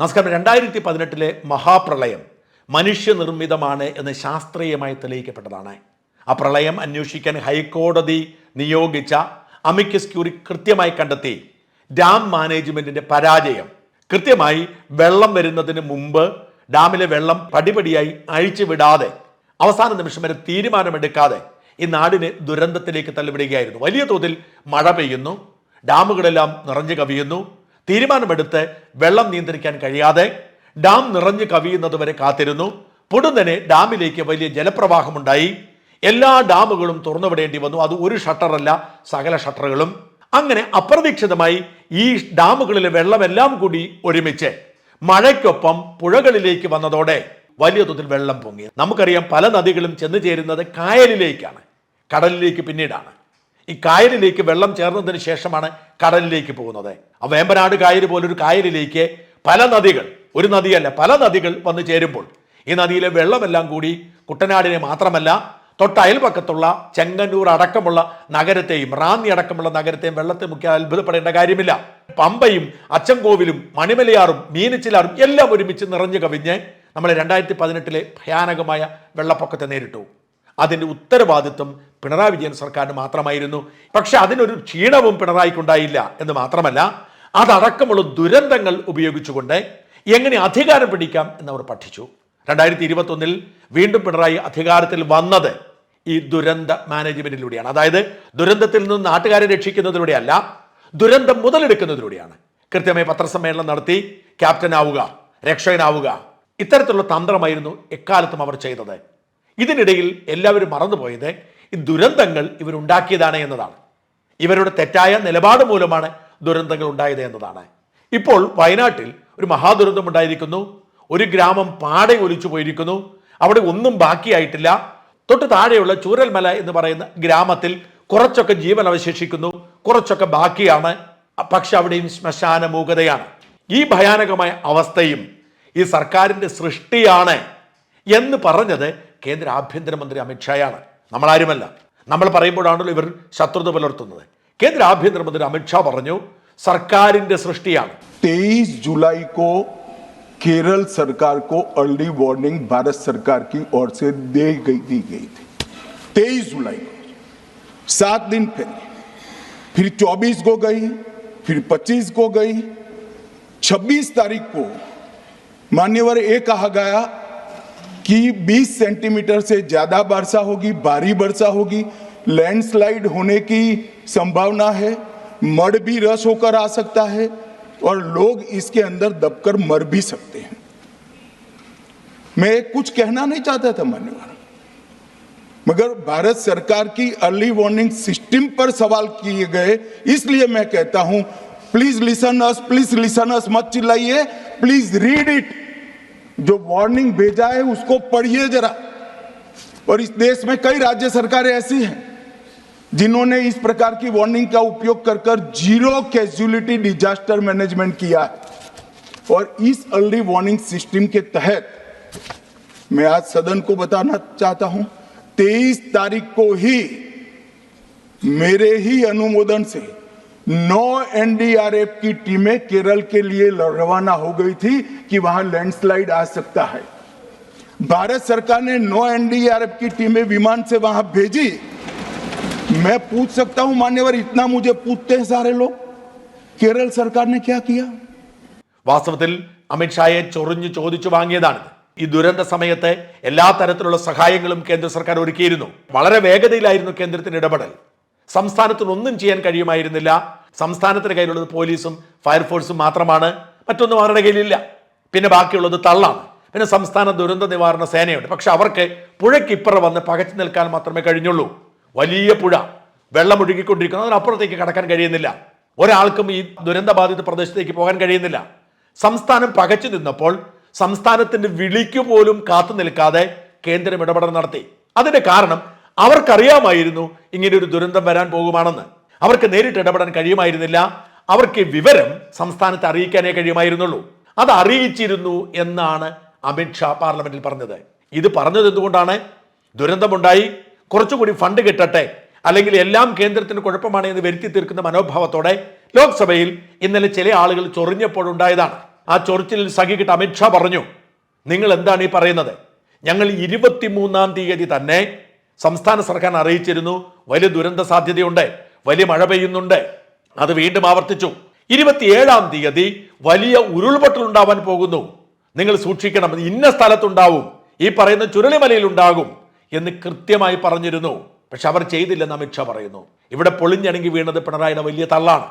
നമസ്കാരം. രണ്ടായിരത്തി പതിനെട്ടിലെ മഹാപ്രളയം മനുഷ്യനിർമ്മിതമാണ് എന്ന് ശാസ്ത്രീയമായി തെളിയിക്കപ്പെട്ടതാണ്. ആ പ്രളയം അന്വേഷിക്കാൻ ഹൈക്കോടതി നിയോഗിച്ച അമിക്കസ് ക്യൂറി കൃത്യമായി കണ്ടെത്തി. ഡാം മാനേജ്മെന്റിന്റെ പരാജയം. കൃത്യമായി വെള്ളം വരുന്നതിന് മുമ്പ് ഡാമിലെ വെള്ളം പടിപടിയായി അഴിച്ചുവിടാതെ അവസാന നിമിഷം വരെ തീരുമാനമെടുക്കാതെ ഈ നാടിനെ ദുരന്തത്തിലേക്ക് തള്ളിവിടുകയായിരുന്നു. വലിയ തോതിൽ മഴ പെയ്യുന്നു. ഡാമുകളെല്ലാം നിറഞ്ഞു കവിയുന്നു. തീരുമാനമെടുത്ത് വെള്ളം നിയന്ത്രിക്കാൻ കഴിയാതെ ഡാം നിറഞ്ഞു കവിയുന്നത് വരെ കാത്തിരുന്നു. പൊടുന്നനെ ഡാമിലേക്ക് വലിയ ജലപ്രവാഹമുണ്ടായി. എല്ലാ ഡാമുകളും തുറന്നുവിടേണ്ടി വന്നു. അത് ഒരു ഷട്ടറല്ല സകല ഷട്ടറുകളും. അങ്ങനെ അപ്രതീക്ഷിതമായി ഈ ഡാമുകളിലെ വെള്ളമെല്ലാം കൂടി ഒരുമിച്ച് മഴയ്ക്കൊപ്പം പുഴകളിലേക്ക് വന്നതോടെ വലിയ തോതിൽ വെള്ളം പൊങ്ങി. നമുക്കറിയാം പല നദികളും ചെന്നു ചേരുന്നത് കായലിലേക്കാണ്. കടലിലേക്ക് പിന്നീടാണ്. ഈ കായലിലേക്ക് വെള്ളം ചേർന്നതിന് ശേഷമാണ് കടലിലേക്ക് പോകുന്നത്. ആ വേമ്പനാട് കായൽ പോലൊരു കായലിലേക്ക് പല നദികൾ ഒരു നദിയല്ല പല നദികൾ വന്നു ചേരുമ്പോൾ ഈ നദിയിലെ വെള്ളമെല്ലാം കൂടി കുട്ടനാടിനെ മാത്രമല്ല തൊട്ട് അയൽപക്കത്തുള്ള ചെങ്ങന്നൂർ അടക്കമുള്ള നഗരത്തെയും റാന്നി അടക്കമുള്ള നഗരത്തെയും വെള്ളത്തെ മുഖ്യ അത്ഭുതപ്പെടേണ്ട കാര്യമില്ല. പമ്പയും അച്ചൻകോവിലും മണിമലയാറും മീനച്ചിലാറും എല്ലാം ഒരുമിച്ച് നിറഞ്ഞു കവിഞ്ഞ് നമ്മൾ രണ്ടായിരത്തി പതിനെട്ടിലെ ഭയാനകമായ വെള്ളപ്പൊക്കത്തെ നേരിട്ടു. അതിന്റെ ഉത്തരവാദിത്വം പിണറായി വിജയൻ സർക്കാരിന് മാത്രമായിരുന്നു. പക്ഷെ അതിനൊരു ക്ഷീണവും പിണറായിക്കുണ്ടായില്ല എന്ന് മാത്രമല്ല അതടക്കമുള്ള ദുരന്തങ്ങൾ ഉപയോഗിച്ചുകൊണ്ട് എങ്ങനെ അധികാരം പിടിക്കാം എന്നവർ പഠിച്ചു. രണ്ടായിരത്തി ഇരുപത്തൊന്നിൽ വീണ്ടും പിണറായി അധികാരത്തിൽ വന്നത് ഈ ദുരന്ത മാനേജ്മെന്റിലൂടെയാണ്. അതായത് ദുരന്തത്തിൽ നിന്ന് നാട്ടുകാരെ രക്ഷിക്കുന്നതിലൂടെയല്ല ദുരന്തം മുതലെടുക്കുന്നതിലൂടെയാണ്. കൃത്യമായി പത്രസമ്മേളനം നടത്തി ക്യാപ്റ്റനാവുക രക്ഷകനാവുക ഇത്തരത്തിലുള്ള തന്ത്രമായിരുന്നു എക്കാലത്തും അവർ ചെയ്തത്. ഇതിനിടയിൽ എല്ലാവരും മറന്നുപോയത് ഈ ദുരന്തങ്ങൾ ഇവരുണ്ടാക്കിയതാണ് എന്നതാണ്. ഇവരുടെ തെറ്റായ നിലപാട് മൂലമാണ് ദുരന്തങ്ങൾ ഉണ്ടായത് എന്നതാണ്. ഇപ്പോൾ വയനാട്ടിൽ ഒരു മഹാദുരന്തം ഉണ്ടായിരിക്കുന്നു. ഒരു ഗ്രാമം പാടെ ഒലിച്ചു പോയിരിക്കുന്നു. അവിടെ ഒന്നും ബാക്കിയായിട്ടില്ല. തൊട്ട് താഴെയുള്ള ചൂരൽമല എന്ന് പറയുന്ന ഗ്രാമത്തിൽ കുറച്ചൊക്കെ ജീവൻ അവശേഷിക്കുന്നു. കുറച്ചൊക്കെ ബാക്കിയാണ്. പക്ഷെ അവിടെയും ശ്മശാന മൂകതയാണ്. ഈ ഭയാനകമായ അവസ്ഥയും ഈ സർക്കാരിന്റെ സൃഷ്ടിയാണ് എന്ന് പറഞ്ഞത് കേന്ദ്ര ആഭ്യന്തരമന്ത്രി അമിത്ഷായാണ് നമ്മളാരുമല്ല നമ്മൾ പറയുമ്പോഴാണല്ലോ ഇവർ ശത്രുത പുലർത്തുന്നത് കേന്ദ്ര ആഭ്യന്തരമന്ത്രി അമിത്ഷാ പറഞ്ഞു സർക്കാരിന്റെ സൃഷ്ടിയാണ് तेईस जुलाई को केरल सरकार को अर्ली वार्निंग भारत सरकार की ओर से दे गई दी गई थी तेईस जुलाई को सात दिन पहले फिर 24 को गई फिर 25 को गई 26 तारीख को मान्यवर ये कहा गया कि 20 सेंटीमीटर से ज़्यादा वर्षा होगी, भारी वर्षा होगी। लैंडस्लाइड होने की संभावना है, मड भी रस होकर आ सकता है और लोग इसके अंदर दबकर मर भी सकते हैं। मैं कुछ कहना नहीं चाहता था, मान्यवर। मगर भारत सरकार की अर्ली वार्निंग सिस्टम पर सवाल किए गए, इसलिए मैं कहता हूँ please listen us please listen us मत चिल्लाइए प्लीज़ रीड इट जो वार्निंग भेजा है, उसको पढ़िए जरा। और इस देश में कई राज्य सरकारें ऐसी हैं, जिन्होंने इस प्रकार की वार्निंग का उपयोग कर कर ज़ीरो कैजुअलिटी डिजास्टर मैनेजमेंट किया है। और इस अर्ली वार्निंग सिस्टम के तहत, मैं आज सदन को बताना चाहता हूँ 23 तारीख को ही मेरे ही अनुमोदन से नौ एनडीआरएफ की टीमें केरल के लिए रवाना हो गई थी कि वहां लैंडस्लाइड आ सकता है भारत सरकार ने नौ एनडीआरएफ की टीमें विमान से वहां भेजी मैं पूछ सकता हूं मान्यवर इतना मुझे पूछते हैं सारे लोग केरल सरकार ने क्या किया വാസ്തവത്തിൽ അമിത്ഷായെ ചൊറിഞ്ഞു ചോദിച്ചു വാങ്ങിയതാണ് ഈ ദുരന്ത സമയത്ത് എല്ലാ തരത്തിലുള്ള സഹായങ്ങളും കേന്ദ്ര സർക്കാർ ഒരുക്കിയിരുന്നു വളരെ വേഗതയിലായിരുന്നു കേന്ദ്രത്തിന്റെ ഇടപെടൽ സംസ്ഥാനത്തിന് ഒന്നും ചെയ്യാൻ കഴിയുമായിരുന്നില്ല. സംസ്ഥാനത്തിന് കയ്യിലുള്ളത് പോലീസും ഫയർഫോഴ്സും മാത്രമാണ്. മറ്റൊന്നും അവരുടെ കയ്യിലില്ല. പിന്നെ ബാക്കിയുള്ളത് തള്ളാണ്. പിന്നെ സംസ്ഥാന ദുരന്ത നിവാരണ സേനയുണ്ട്. പക്ഷെ അവർക്ക് പുഴയ്ക്കിപ്പുറം വന്ന് പകച്ചു നിൽക്കാൻ മാത്രമേ കഴിഞ്ഞുള്ളൂ. വലിയ പുഴ. വെള്ളം ഒഴുകിക്കൊണ്ടിരിക്കുന്നു. അതിനപ്പുറത്തേക്ക് കടക്കാൻ കഴിയുന്നില്ല. ഒരാൾക്കും ഈ ദുരന്ത ബാധിത പ്രദേശത്തേക്ക് പോകാൻ കഴിയുന്നില്ല. സംസ്ഥാനം പകച്ചു നിന്നപ്പോൾ സംസ്ഥാനത്തിന്റെ വിളിക്ക് പോലും കാത്തു നിൽക്കാതെ കേന്ദ്രം ഇടപെടൽ നടത്തി. അതിന്റെ കാരണം അവർക്കറിയാമായിരുന്നു ഇങ്ങനെ ഒരു ദുരന്തം വരാൻ പോകുമാണെന്ന്. അവർക്ക് നേരിട്ട് ഇടപെടാൻ കഴിയുമായിരുന്നില്ല. അവർക്ക് വിവരം സംസ്ഥാനത്ത് അറിയിക്കാനേ കഴിയുമായിരുന്നുള്ളൂ. അത് അറിയിച്ചിരുന്നു എന്നാണ് അമിത്ഷാ പാർലമെന്റിൽ പറഞ്ഞത്. ഇത് പറഞ്ഞത് എന്തുകൊണ്ടാണ്? ദുരന്തമുണ്ടായി. കുറച്ചുകൂടി ഫണ്ട് കിട്ടട്ടെ. അല്ലെങ്കിൽ എല്ലാം കേന്ദ്രത്തിന് കുഴപ്പമാണ് എന്ന് വരുത്തി തീർക്കുന്ന മനോഭാവത്തോടെ ലോക്സഭയിൽ ഇന്നലെ ചില ആളുകൾ ചൊറിഞ്ഞപ്പോഴുണ്ടായതാണ് ആ ചൊറിച്ചിലിൽ സഖിക്കിട്ട് അമിത്ഷാ പറഞ്ഞു നിങ്ങൾ എന്താണ് ഈ പറയുന്നത്? ഞങ്ങൾ ഇരുപത്തിമൂന്നാം തീയതി തന്നെ സംസ്ഥാന സർക്കാർ അറിയിച്ചിരുന്നു. വലിയ ദുരന്ത സാധ്യതയുണ്ട്. വലിയ മഴ പെയ്യുന്നുണ്ട്. അത് വീണ്ടും ആവർത്തിച്ചു. ഇരുപത്തിയേഴാം തീയതി വലിയ ഉരുൾപൊട്ടൽ ഉണ്ടാവാൻ പോകുന്നു. നിങ്ങൾ സൂക്ഷിക്കണം ഇന്ന സ്ഥലത്തുണ്ടാവും. ഈ പറയുന്ന ചുരുളിമലയിൽ ഉണ്ടാകും എന്ന് കൃത്യമായി പറഞ്ഞിരുന്നു. പക്ഷെ അവർ ചെയ്തില്ലെന്ന് അമിത്ഷാ പറയുന്നു. ഇവിടെ പൊളിഞ്ഞണങ്ങി വീണത് പിണറായിയുടെ വലിയ തള്ളാണ്.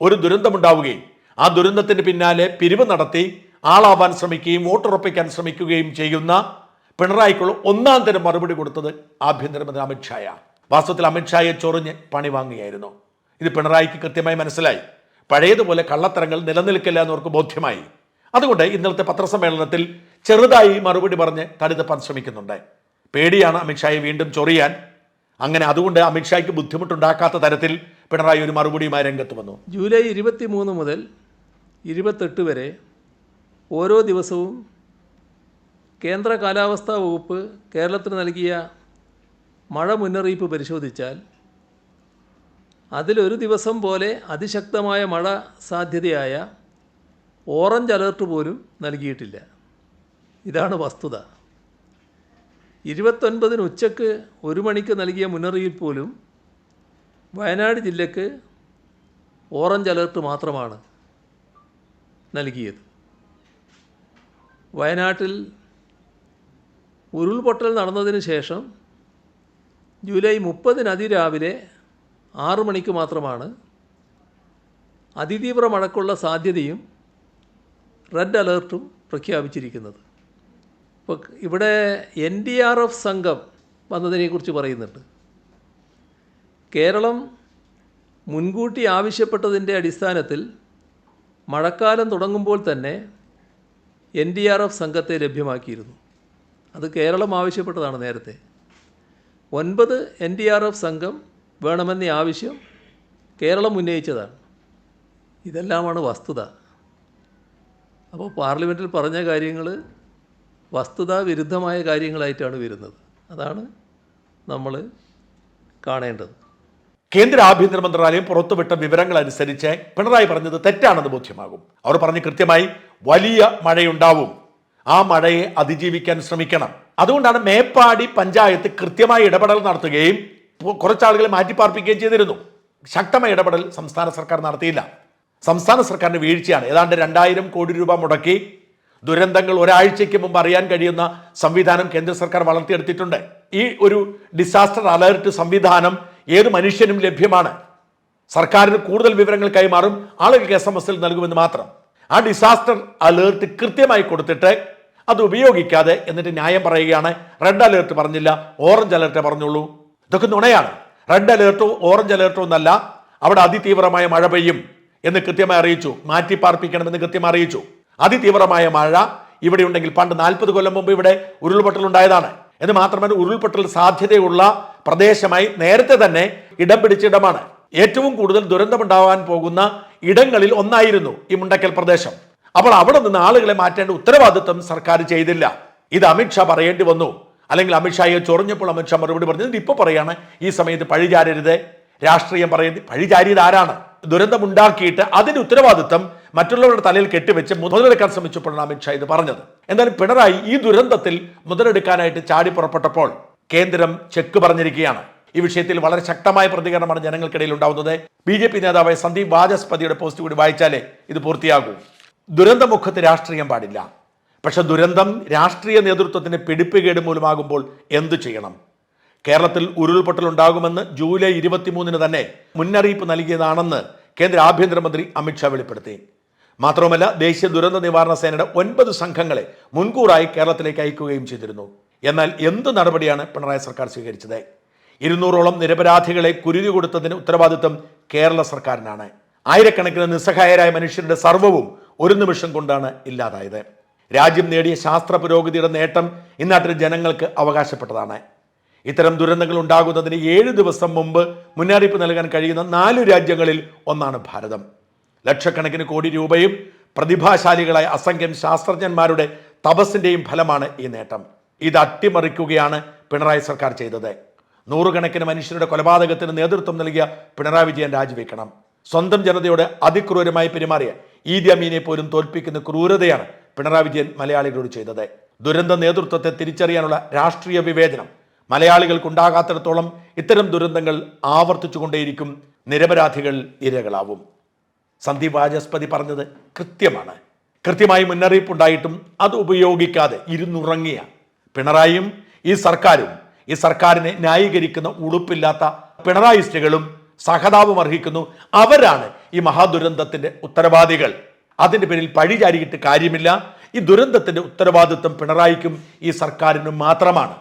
ഒരു ദുരന്തമുണ്ടാവുകയും ആ ദുരന്തത്തിന് പിന്നാലെ പിരിവ് നടത്തി ആളാവാൻ ശ്രമിക്കുകയും വോട്ടുറപ്പിക്കാൻ ശ്രമിക്കുകയും ചെയ്യുന്ന പിണറായിക്കുള്ള ഒന്നാം തരം മറുപടി കൊടുത്തത് ആഭ്യന്തരമന്ത്രി അമിത്ഷായ വാസ്തവത്തിൽ അമിത്ഷായെ ചൊറിഞ്ഞ് പണി വാങ്ങുകയായിരുന്നു. ഇത് പിണറായിക്ക് കൃത്യമായി മനസ്സിലായി. പഴയതുപോലെ കള്ളത്തരങ്ങൾ നിലനിൽക്കില്ല എന്നവർക്ക് ബോധ്യമായി. അതുകൊണ്ട് ഇന്നലത്തെ പത്രസമ്മേളനത്തിൽ ചെറുതായി മറുപടി പറഞ്ഞ് തടുത്തപ്പാൻ ശ്രമിക്കുന്നുണ്ട്. പേടിയാണ് അമിത്ഷായെ വീണ്ടും ചൊറിയാൻ. അങ്ങനെ അതുകൊണ്ട് അമിത്ഷായ്ക്ക് ബുദ്ധിമുട്ടുണ്ടാക്കാത്ത തരത്തിൽ പിണറായി ഒരു മറുപടിയുമായി രംഗത്ത് വന്നു. ജൂലൈ ഇരുപത്തി മൂന്ന് മുതൽ ഇരുപത്തെട്ട് വരെ ഓരോ ദിവസവും കേന്ദ്ര കാലാവസ്ഥാ വകുപ്പ് കേരളത്തിന് നൽകിയ മഴ മുന്നറിയിപ്പ് പരിശോധിച്ചാൽ അതിലൊരു ദിവസം പോലെ അതിശക്തമായ മഴ സാധ്യതയായ ഓറഞ്ച് അലേർട്ട് പോലും നൽകിയിട്ടില്ല. ഇതാണ് വസ്തുത. ഇരുപത്തൊൻപതിന് ഉച്ചയ്ക്ക് ഒരു മണിക്ക് നൽകിയ മുന്നറിയിപ്പ് പോലും വയനാട് ജില്ലയ്ക്ക് ഓറഞ്ച് അലേർട്ട് മാത്രമാണ് നൽകിയത്. വയനാട്ടിൽ ഉരുൾപൊട്ടൽ നടന്നതിന് ശേഷം ജൂലൈ മുപ്പതിന് അതിരാവിലെ ആറു മണിക്ക് മാത്രമാണ് അതിതീവ്ര മഴക്കുള്ള സാധ്യതയും റെഡ് അലേർട്ടും പ്രഖ്യാപിച്ചിരിക്കുന്നത്. ഇപ്പോൾ ഇവിടെ എൻ ഡി ആർ എഫ് സംഘം വന്നതിനെക്കുറിച്ച് പറയുന്നുണ്ട്. കേരളം മുൻകൂട്ടി ആവശ്യപ്പെട്ടതിന്റെ അടിസ്ഥാനത്തിൽ മഴക്കാലം തുടങ്ങുമ്പോൾ തന്നെ എൻ ഡി ആർ എഫ് സംഘത്തെ ലഭ്യമാക്കിയിരുന്നു. അത് കേരളം ആവശ്യപ്പെട്ടതാണ് നേരത്തെ. ഒൻപത് എൻ ഡി ആർ എഫ് സംഘം വേണമെന്ന ആവശ്യം കേരളം ഉന്നയിച്ചതാണ്. ഇതെല്ലാമാണ് വസ്തുത. അപ്പോൾ പാർലമെന്റിൽ പറഞ്ഞ കാര്യങ്ങൾ വസ്തുതാ വിരുദ്ധമായ കാര്യങ്ങളായിട്ടാണ് വരുന്നത്. അതാണ് നമ്മൾ കാണേണ്ടത്. കേന്ദ്ര ആഭ്യന്തര മന്ത്രാലയം പുറത്തുവിട്ട വിവരങ്ങൾ അനുസരിച്ച് പിണറായി പറഞ്ഞത് തെറ്റാണെന്ന് ബോധ്യമാകും. അവർ പറഞ്ഞ് കൃത്യമായി വലിയ മഴയുണ്ടാവും. ആ മഴയെ അതിജീവിക്കാൻ ശ്രമിക്കണം. അതുകൊണ്ടാണ് മേപ്പാടി പഞ്ചായത്ത് കൃത്യമായി ഇടപെടൽ നടത്തുകയും കുറച്ചാളുകളെ മാറ്റിപ്പാർപ്പിക്കുകയും ചെയ്തിരുന്നു. ശക്തമായ ഇടപെടൽ സംസ്ഥാന സർക്കാർ നടത്തിയില്ല. സംസ്ഥാന സർക്കാരിന്റെ വീഴ്ചയാണ്. ഏതാണ്ട് രണ്ടായിരം കോടി രൂപ മുടക്കി ദുരന്തങ്ങൾ ഒരാഴ്ചയ്ക്ക് മുമ്പ് അറിയാൻ കഴിയുന്ന സംവിധാനം കേന്ദ്ര സർക്കാർ വളർത്തിയെടുത്തിട്ടുണ്ട്. ഈ ഒരു ഡിസാസ്റ്റർ അലേർട്ട് സംവിധാനം ഏത് മനുഷ്യനും ലഭ്യമാണ്. സർക്കാരിന് കൂടുതൽ വിവരങ്ങൾ കൈമാറും ആളുകൾക്ക് എസ് എം എസിൽ നൽകുമെന്ന് മാത്രം. ആ ഡിസാസ്റ്റർ അലേർട്ട് കൃത്യമായി കൊടുത്തിട്ട് അത് ഉപയോഗിക്കാതെ എന്നിട്ട് ന്യായം പറയുകയാണ്. റെഡ് അലേർട്ട് പറഞ്ഞില്ല. ഓറഞ്ച് അലേർട്ട് പറഞ്ഞുള്ളൂ. ഇതൊക്കെ നുണയാണ്. റെഡ് അലേർട്ടോ ഓറഞ്ച് അലേർട്ടോ എന്നല്ല അവിടെ അതിതീവ്രമായ മഴ പെയ്യും എന്ന് കൃത്യമായി അറിയിച്ചു. മാറ്റി പാർപ്പിക്കണമെന്ന് കൃത്യമായി അറിയിച്ചു. അതിതീവ്രമായ മഴ ഇവിടെ ഉണ്ടെങ്കിൽ പണ്ട് നാൽപ്പത് കൊല്ലം മുമ്പ് ഇവിടെ ഉരുൾപൊട്ടൽ ഉണ്ടായതാണ്. എന്ന് മാത്രമല്ല ഉരുൾപൊട്ടൽ സാധ്യതയുള്ള പ്രദേശമായി നേരത്തെ തന്നെ ഇടം പിടിച്ച ഇടമാണ്. ഏറ്റവും കൂടുതൽ ദുരന്തമുണ്ടാവാൻ പോകുന്ന ഇടങ്ങളിൽ ഒന്നായിരുന്നു ഈ മുണ്ടക്കൽ പ്രദേശം. അപ്പോൾ അവിടെ നിന്ന് ആളുകളെ മാറ്റേണ്ട ഉത്തരവാദിത്വം സർക്കാർ ചെയ്തില്ല. ഇത് അമിത്ഷാ പറയേണ്ടി വന്നു. അല്ലെങ്കിൽ അമിത്ഷായെ ചൊറിഞ്ഞപ്പോൾ അമിത്ഷാ മറുപടി പറഞ്ഞു. ഇപ്പോൾ പറയാണ് ഈ സമയത്ത് പഴിചാരരുത്. രാഷ്ട്രീയം പറയുന്നത് പഴിചാരിയത് ആരാണ്? ദുരന്തമുണ്ടാക്കിയിട്ട് അതിന്റെ ഉത്തരവാദിത്വം മറ്റുള്ളവരുടെ തലയിൽ കെട്ടിവെച്ച് മുതലെടുക്കാൻ ശ്രമിച്ചപ്പോഴാണ് അമിത്ഷാ ഇത് പറഞ്ഞത്. എന്തായാലും പിണറായി ഈ ദുരന്തത്തിൽ മുതലെടുക്കാനായിട്ട് ചാടി പുറപ്പെട്ടപ്പോൾ കേന്ദ്രം ചെക്ക് പറഞ്ഞിരിക്കുകയാണ്. ഈ വിഷയത്തിൽ വളരെ ശക്തമായ പ്രതികരണമാണ് ജനങ്ങൾക്കിടയിൽ ഉണ്ടാവുന്നത്. ബി ജെ പി നേതാവായ സന്ദീപ് വാചസ്പതിയുടെ പോസ്റ്റ് കൂടി വായിച്ചാലേ ഇത് പൂർത്തിയാകൂ. ദുരന്തമുഖത്ത് രാഷ്ട്രീയം പാടില്ല. പക്ഷെ ദുരന്തം രാഷ്ട്രീയ നേതൃത്വത്തിന് പിടിപ്പുകേട് മൂലമാകുമ്പോൾ എന്തു ചെയ്യണം? കേരളത്തിൽ ഉരുൾപൊട്ടൽ ഉണ്ടാകുമെന്ന് ജൂലൈ ഇരുപത്തിമൂന്നിന് തന്നെ മുന്നറിയിപ്പ് നൽകിയതാണെന്ന് കേന്ദ്ര ആഭ്യന്തരമന്ത്രി അമിത്ഷാ വെളിപ്പെടുത്തി. മാത്രവുമല്ല ദേശീയ ദുരന്ത നിവാരണ സേനയുടെ ഒൻപത് സംഘങ്ങളെ മുൻകൂറായി കേരളത്തിലേക്ക് അയക്കുകയും ചെയ്തിരുന്നു. എന്നാൽ എന്ത് നടപടിയാണ് പിണറായി സർക്കാർ സ്വീകരിച്ചത്? ഇരുന്നൂറോളം നിരപരാധികളെ കുരുതി കൊടുത്തതിന് ഉത്തരവാദിത്വം കേരള സർക്കാരിനാണ്. ആയിരക്കണക്കിന് നിസ്സഹായരായ മനുഷ്യരുടെ സർവവും ഒരു നിമിഷം കൊണ്ടാണ് ഇല്ലാതായത്. രാജ്യം നേടിയ ശാസ്ത്ര പുരോഗതിയുടെ നേട്ടം ഇന്നാട്ടിലെ ജനങ്ങൾക്ക് അവകാശപ്പെട്ടതാണ്. ഇത്തരം ദുരന്തങ്ങൾ ഉണ്ടാകുന്നതിന് ഏഴ് ദിവസം മുമ്പ് മുന്നറിയിപ്പ് നൽകാൻ കഴിയുന്ന നാല് രാജ്യങ്ങളിൽ ഒന്നാണ് ഭാരതം. ലക്ഷക്കണക്കിന് കോടി രൂപയും പ്രതിഭാശാലികളായ അസംഖ്യം ശാസ്ത്രജ്ഞന്മാരുടെ തപസ്സിന്റെയും ഫലമാണ് ഈ നേട്ടം. ഇത് അട്ടിമറിക്കുകയാണ് പിണറായി സർക്കാർ ചെയ്തത്. നൂറുകണക്കിന് മനുഷ്യരുടെ കൊലപാതകത്തിന് നേതൃത്വം നൽകിയ പിണറായി വിജയൻ രാജിവെക്കണം. സ്വന്തം ജനതയോട് അതിക്രൂരമായി പെരുമാറിയ ഈദി അമീനെ പോലും തോൽപ്പിക്കുന്ന ക്രൂരതയാണ് പിണറായി വിജയൻ മലയാളികളോട് ചെയ്തത്. ദുരന്ത നേതൃത്വത്തെ തിരിച്ചറിയാനുള്ള രാഷ്ട്രീയ വിവേചനം മലയാളികൾക്കുണ്ടാകാത്തിടത്തോളം ഇത്തരം ദുരന്തങ്ങൾ ആവർത്തിച്ചുകൊണ്ടേയിരിക്കും നിരപരാധികൾ ഇരകളാവും. സന്ദീപ് വാചസ്പതി പറഞ്ഞത് കൃത്യമാണ്. കൃത്യമായി മുന്നറിയിപ്പുണ്ടായിട്ടും അത് ഉപയോഗിക്കാതെ ഇരുന്നുറങ്ങിയ പിണറായിയും ഈ സർക്കാരും ഈ സർക്കാരിനെ ന്യായീകരിക്കുന്ന ഉളുപ്പില്ലാത്ത പിണറായിസ്റ്റുകളും സഹതാപം അർഹിക്കുന്നു. അവരാണ് ഈ മഹാദുരന്തത്തിന്റെ ഉത്തരവാദികൾ. അതിന്റെ പേരിൽ പഴി ചാരിയിട്ട് കാര്യമില്ല. ഈ ദുരന്തത്തിന്റെ ഉത്തരവാദിത്വം പിണറായിക്കും ഈ സർക്കാരിനും മാത്രമാണ്.